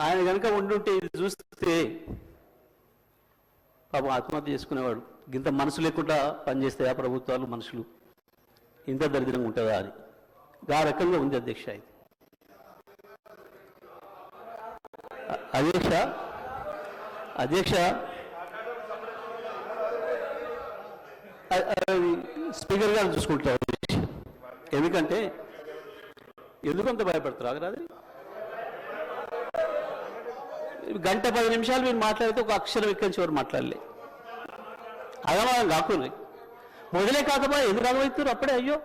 ఆయన కనుక ఉండుంటే ఇది చూస్తే పాపం ఆత్మహత్య చేసుకునేవాడు. ఇంత మనసు లేకుండా పనిచేస్తాయా ప్రభుత్వాలు మనుషులు? ఇంత దరిద్రంగా ఉంటుందా అని ఆ రకంగా ఉంది అధ్యక్ష ఇది. అధ్యక్ష అధ్యక్ష అది స్పీకర్ గారు చూసుకుంటారు ఎందుకంటే ఎందుకంత భయపడతారు? ఆగరాది. గంట పది నిమిషాలు మీరు మాట్లాడితే ఒక అక్షరం ఇక్కడి నుంచి ఎవరు మాట్లాడలే. అగమాగం కాకుండా మొదలే కాకపోయా? ఎందుకు అగమవుతున్నారు అప్పుడే? అయ్యో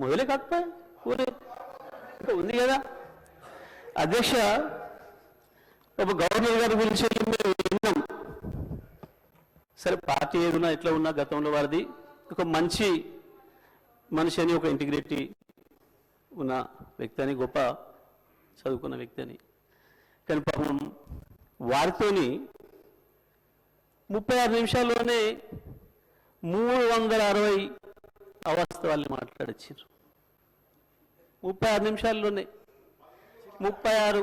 మొదలే కాకపోయా? ఊరే. ఉంది కదా. అధ్యక్ష ఒక గవర్నర్ గారి గురించి మేము విన్నాం. సరే పార్టీ ఏదున్నా ఎట్లా ఉన్నా గతంలో వారిది. ఒక మంచి మనిషి అని ఒక ఇంటిగ్రిటీ ఉన్న వ్యక్తి అని గొప్ప చదువుకున్న వ్యక్తి అని. కానీ పాపం వారితోని ముప్పై ఆరు నిమిషాల్లోనే మూడు వందల అరవై అవాస్తవాల్ని మాట్లాడచ్చారు. ముప్పై ఆరు నిమిషాల్లోనే ముప్పై ఆరు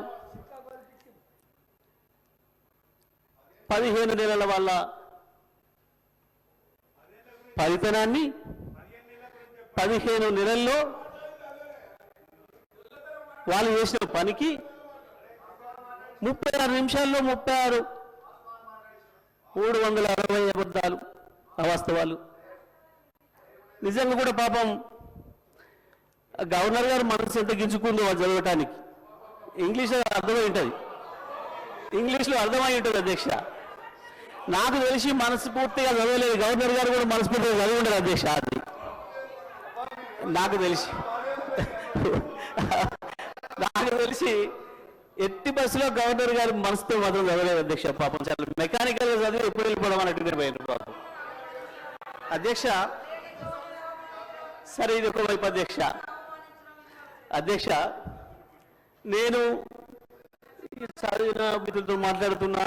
పదిహేను నెలల వాళ్ళ ఫలితనాన్ని పదిహేను నెలల్లో వాళ్ళు చేసిన పనికి ముప్పై ఆరు నిమిషాల్లో ముప్పై ఆరు. మూడు వందల అరవై అబద్ధాలు అవాస్తవాలు. నిజంగా కూడా పాపం గవర్నర్ గారు మనసు ఎంత గించుకుందో వాళ్ళు చదవటానికి. ఇంగ్లీష్లో అర్థమై ఉంటుంది. ఇంగ్లీష్లో అర్థమై ఉంటుంది అధ్యక్ష. నాకు తెలిసి మనస్ఫూర్తిగా చదవలేదు. గవర్నర్ గారు కూడా మనస్ఫూర్తిగా చదివి ఉండరు అధ్యక్ష అది. నాకు తెలిసి. నాకు తెలిసి ఎట్టి బస్సులో గవర్నర్ గారు మనసుతో మాత్రం చదవలేదు అధ్యక్ష. పాపం చాలా మెకానికల్గా చదివి ఎప్పుడు వెళ్ళిపోవడం అన్నట్టు పోయారు పాపం. అధ్యక్ష సరే ఇది ఒక వైపు అధ్యక్ష. అధ్యక్ష నేను చదివిన మిత్రులతో మాట్లాడుతున్నా.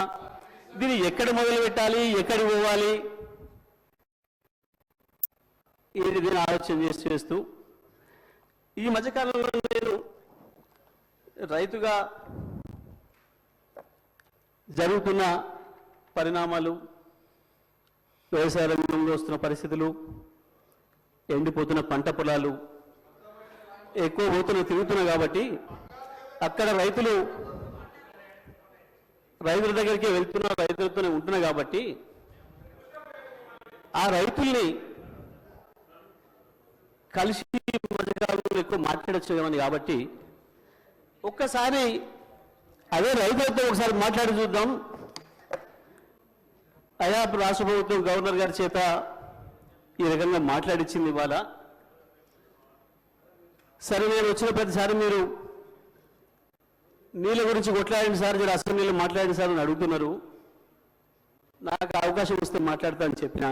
దీన్ని ఎక్కడ మొదలు పెట్టాలి ఎక్కడికి పోవాలి? ఏది దీన్ని ఆలోచన చేసి చేస్తూ? ఈ మధ్యకాలంలో రైతుగా జరుగుతున్న పరిణామాలు వ్యవసాయ రంగంలో వస్తున్న పరిస్థితులు ఎండిపోతున్న పంట పొలాలు ఎక్కువ పోతున్న తిరుగుతున్నాయి కాబట్టి అక్కడ రైతులు రైతుల దగ్గరికి వెళ్తున్న రైతులతోనే ఉంటున్నాయి కాబట్టి ఆ రైతుల్ని కలిసి ఎక్కువ మాట్లాడచ్చు కాబట్టి ఒక్కసారి అదే రైతులతో ఒకసారి మాట్లాడి చూద్దాం. అయా రాష్ట్ర ప్రభుత్వం గవర్నర్ గారి చేత ఈ రకంగా మాట్లాడిచ్చింది ఇవాళ. సరే నేను వచ్చిన ప్రతిసారి మీరు నీళ్ళ గురించి కొట్లాడండి సార్ మీరు అసెంబ్లీలో మాట్లాడండి సార్ అని అడుగుతున్నారు. నాకు అవకాశం ఇస్తే మాట్లాడతానని చెప్పిన.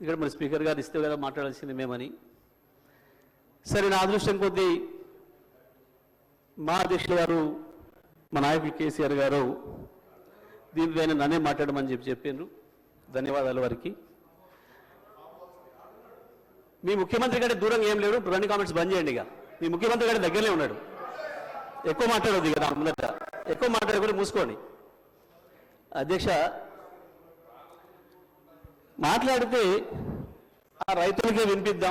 ఇక్కడ మరి స్పీకర్ గారు ఇస్తే కదా మాట్లాడాల్సింది మేమని. సరే నా అదృష్టం కొద్దీ మా అధ్యక్షుల గారు మా నాయకులు కేసీఆర్ గారు దీనిపైన నన్నే మాట్లాడమని చెప్పి చెప్పారు ధన్యవాదాలు వారికి. మీ ముఖ్యమంత్రి కంటే దూరంగా ఏం లేడు. రెండు కామెంట్స్ బంద్ చేయండి ఇక. మీ ముఖ్యమంత్రి గారి దగ్గరనే ఉన్నాడు. ఎక్కువ మాట్లాడొద్దు ఇక ముందట ఎక్కువ మాట్లాడకుండా మూసుకోండి. అధ్యక్ష మాట్లాడితే ఆ రైతులకే వినిపిద్దాం